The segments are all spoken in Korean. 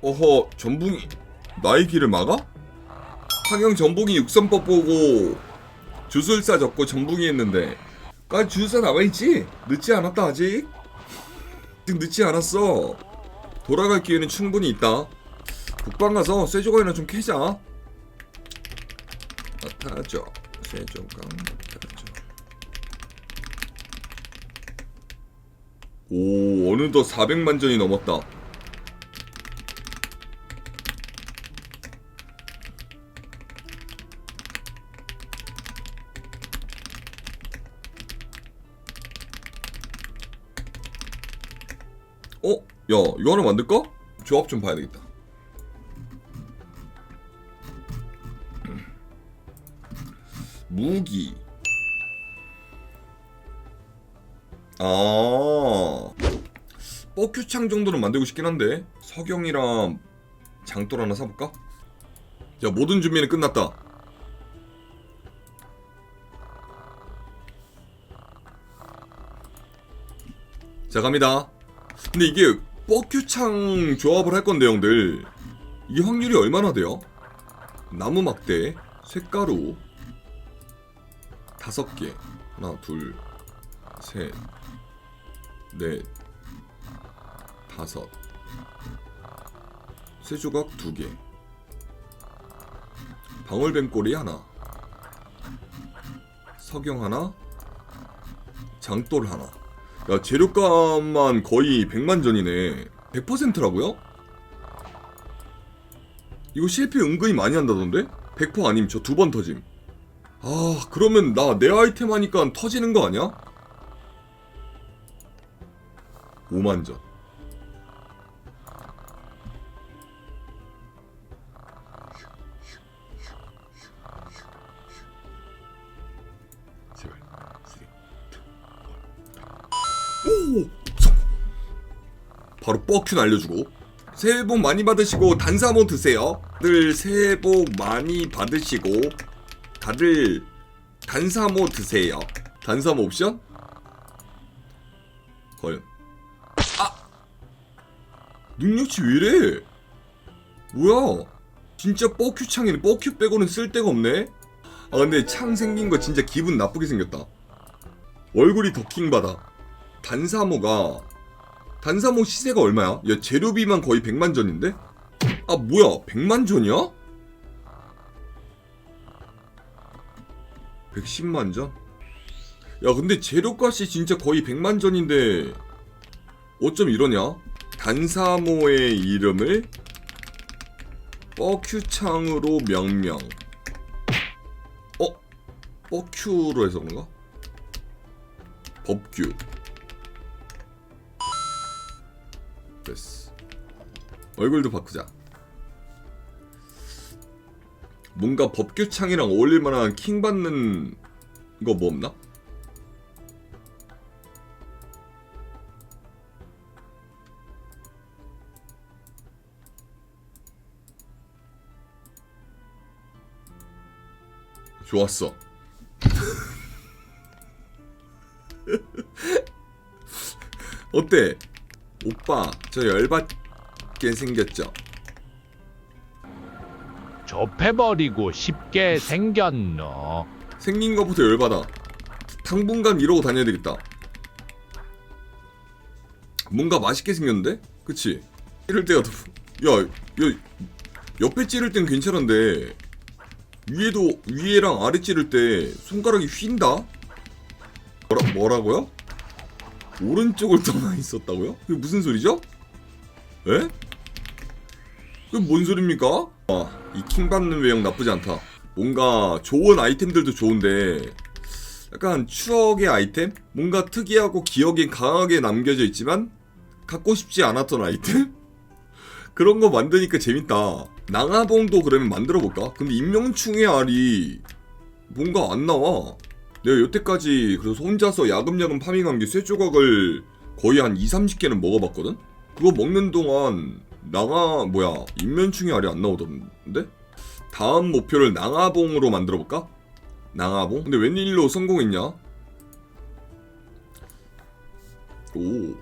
어허 전붕이 나의 길을 막아? 황영 전붕이 육선법 보고 주술사 적고 전붕이 했는데 까 주술사 나와있지? 늦지 않았다 아직. 아직 늦지 않았어. 돌아갈 기회는 충분히 있다. 북방 가서 쇠조각이나 좀 캐자. 맡아줘 쇠조각 맡아줘. 오 어느덧 400만 전이 넘었다 어? 야 이거 하나 만들까? 조합 좀 봐야 되겠다 무기 아 뻐큐창 정도는 만들고 싶긴 한데 석영이랑 장돌 하나 사볼까? 자 모든 준비는 끝났다 자 갑니다 근데 이게 뻐큐창 조합을 할 건데 형들. 이게 확률이 얼마나 돼요? 나무 막대 쇳가루. 다섯 개. 하나 둘셋넷 다섯. 쇠조각 두 개. 방울뱀꼬리 하나. 석영 하나. 장돌 하나 야 재료값만 거의 100만 전이네 100%라고요? 이거 실패 은근히 많이 한다던데? 100% 아님 저 두 번 터짐 아 그러면 나 내 아이템 하니까 터지는 거 아니야? 5만 전 바로 뻑큐 날려주고. 새해 복 많이 받으시고 단사모 드세요. 늘 새해 복 많이 받으시고 다들 단사모 드세요. 단사모 옵션? 과연 아! 능력치 왜 이래? 뭐야? 진짜 뻑큐 창이네. 뻑큐 빼고는 쓸 데가 없네. 아 근데 창 생긴 거 진짜 기분 나쁘게 생겼다. 얼굴이 더킹 받아. 단사모가 단사모 시세가 얼마야? 야 재료비만 거의 100만 전인데? 아 뭐야 100만 전이야? 110만 전? 야 근데 재료값이 진짜 거의 100만 전인데 어쩜 이러냐? 단사모의 이름을 뻐큐창으로 명명 어? 뻐큐로 해서 그런가? 법규 됐어 얼굴도 바꾸자 뭔가 법규창이랑 어울릴만한 킹 받는 거 뭐 없나? 좋았어 어때? 오빠 저 열받게 생겼죠? 좁혀버리고 쉽게 생겼노. 생긴 것부터 열받아 당분간 이러고 다녀야 되겠다 뭔가 맛있게 생겼는데? 그치? 찌를 때가 더... 야, 야 옆에 찌를 땐 괜찮은데 위에도 위에랑 아래 찌를 때 손가락이 휜다? 뭐라, 뭐라고요? 오른쪽을 더 많이 썼다고요? 그게 무슨 소리죠? 에? 그게 뭔 소립니까? 아, 이 킹 받는 외형 나쁘지 않다. 뭔가 좋은 아이템들도 좋은데 약간 추억의 아이템? 뭔가 특이하고 기억에 강하게 남겨져 있지만 갖고 싶지 않았던 아이템? 그런 거 만드니까 재밌다. 낭하봉도 그러면 만들어 볼까? 근데 임명충의 알이 뭔가 안 나와. 내가 여태까지 그래서 혼자서 야금야금 파밍한 게 쇠조각을 거의 한 2, 30개는 먹어봤거든? 그거 먹는 동안 낭하 뭐야 인면충의 알이 안 나오던데? 다음 목표를 낭하봉으로 만들어볼까? 낭하봉? 근데 웬일로 성공했냐? 오.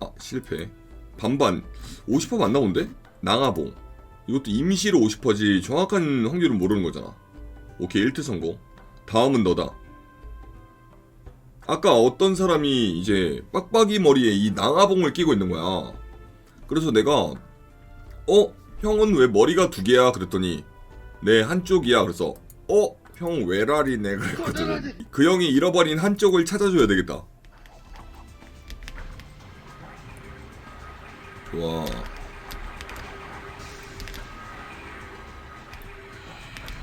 아 실패 반반 50% 맞나 본데? 낭아봉 이것도 임시로 50%지 정확한 확률은 모르는 거잖아 오케이 1트 성공 다음은 너다. 아까 어떤 사람이 이제 빡빡이 머리에 이 낭아봉을 끼고 있는 거야. 그래서 내가 어? 형은 왜 머리가 두 개야? 그랬더니 네 한쪽이야. 그래서 어? 형 외랄이네. 그랬거든. 그 형이 잃어버린 한쪽을 찾아줘야 되겠다. 좋아.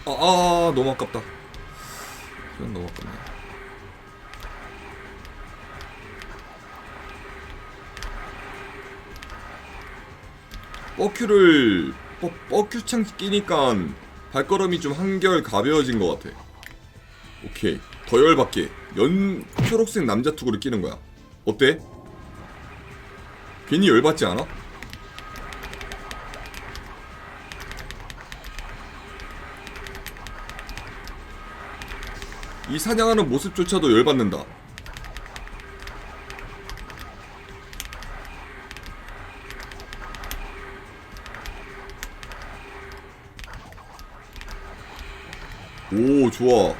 아, 아 너무 아깝다 너무 아깝네 뻐큐를 뻐, 뻐큐창 끼니까 발걸음이 좀 한결 가벼워진 것 같아. 오케이. 더 열받게. 연 초록색 남자 투구를 끼는 거야. 어때? 괜히 열받지 않아? 이 사냥하는 모습조차도 열받는다. 오, 좋아.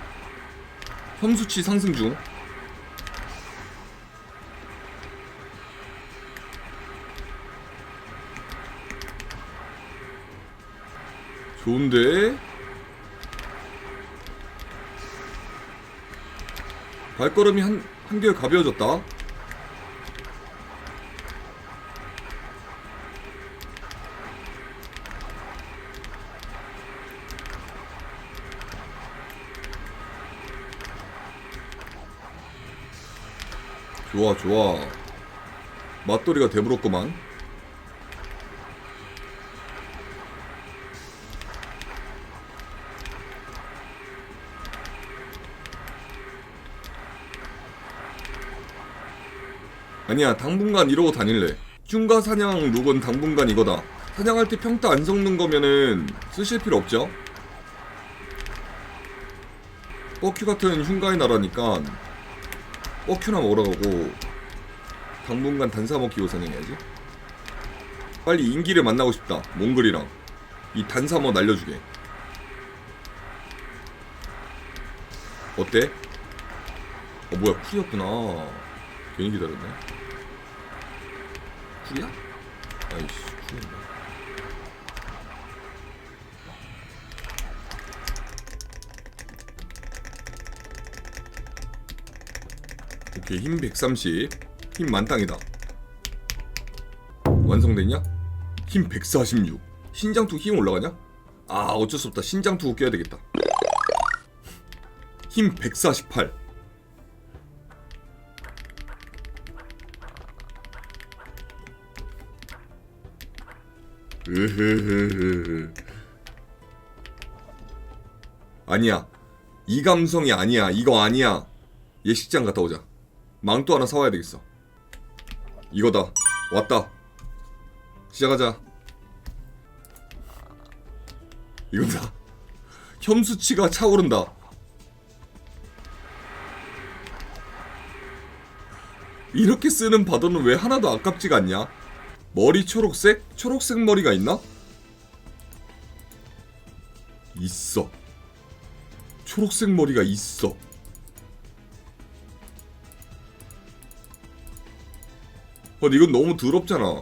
현수치 상승 중. 좋은데? 발걸음이 한, 한결 가벼워졌다. 좋아, 좋아. 맞돌이가 대부럽구만. 아니야 당분간 이러고 다닐래. 중가 사냥 룩은 당분간 이거다. 사냥할 때 평타 안 섞는 거면은 쓰실 필요 없죠? 뻐큐 같은 흉가의 나라니까 뻐큐나 먹으러 가고 당분간 단사 먹기고 사냥해야지. 빨리 인기를 만나고 싶다 몽글이랑. 이 단사모 날려주게. 어때? 어 뭐야 쿨이었구나. 괜히 기다렸네 쿨이야? 아이씨 쿨이었네 오케이 힘 130, 힘 만땅이다 완성됐냐? 힘 146. 신장투 힘 올라가냐? 아 어쩔 수 없다 신장투 껴야 되겠다 힘 148. 으흐흐흐. 아니야. 이 감성이 아니야. 이거 아니야. 예식장 갔다 오자. 망토 하나 사와야 되겠어. 이거다. 왔다. 시작하자. 이거다. 혐수치가 차오른다. 이렇게 쓰는 바도는 왜 하나도 아깝지가 않냐? 머리 초록색? 초록색 머리가 있나? 있어. 초록색 머리가 있어. 어, 근데 이건 너무 더럽잖아.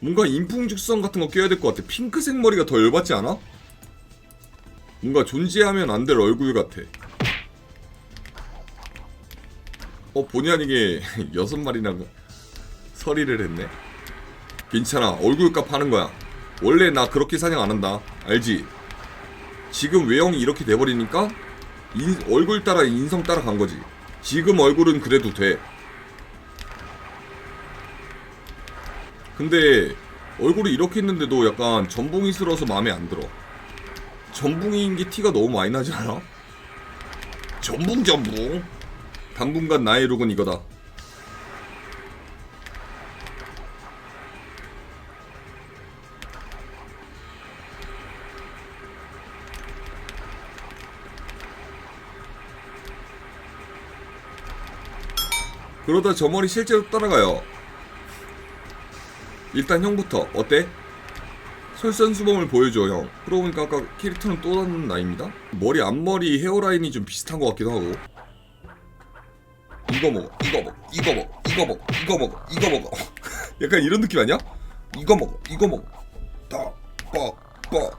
뭔가 인풍죽성 같은 거 껴야 될 것 같아. 핑크색 머리가 더 열받지 않아? 뭔가 존재하면 안 될 얼굴 같아. 어 본의 아니게 여섯 마리나 서리를 했네. 괜찮아 얼굴값 하는 거야. 원래 나 그렇게 사냥 안 한다. 알지? 지금 외형이 이렇게 돼버리니까 인- 얼굴 따라 인성 따라 간 거지. 지금 얼굴은 그래도 돼. 근데 얼굴이 이렇게 있는데도 약간 전붕이 스러워서 마음에 안 들어. 전붕이인 게 티가 너무 많이 나지 않아? 전붕 전붕. 당분간 나의 룩은 이거다. 그러다 저 머리 실제로 따라가요. 일단 형부터 어때? 솔선수범을 보여줘 형. 그러고 보니까 아까 캐릭터는 또 다른 나입니다. 머리 앞머리 헤어라인이 좀 비슷한 것 같기도 하고. 이거 먹어, 이거 먹어, 이거 먹어, 이거 먹어, 이거 먹어, 이거 먹어. 약간 이런 느낌 아니야? 이거 먹어, 이거 먹어. 다, 빠, 빠,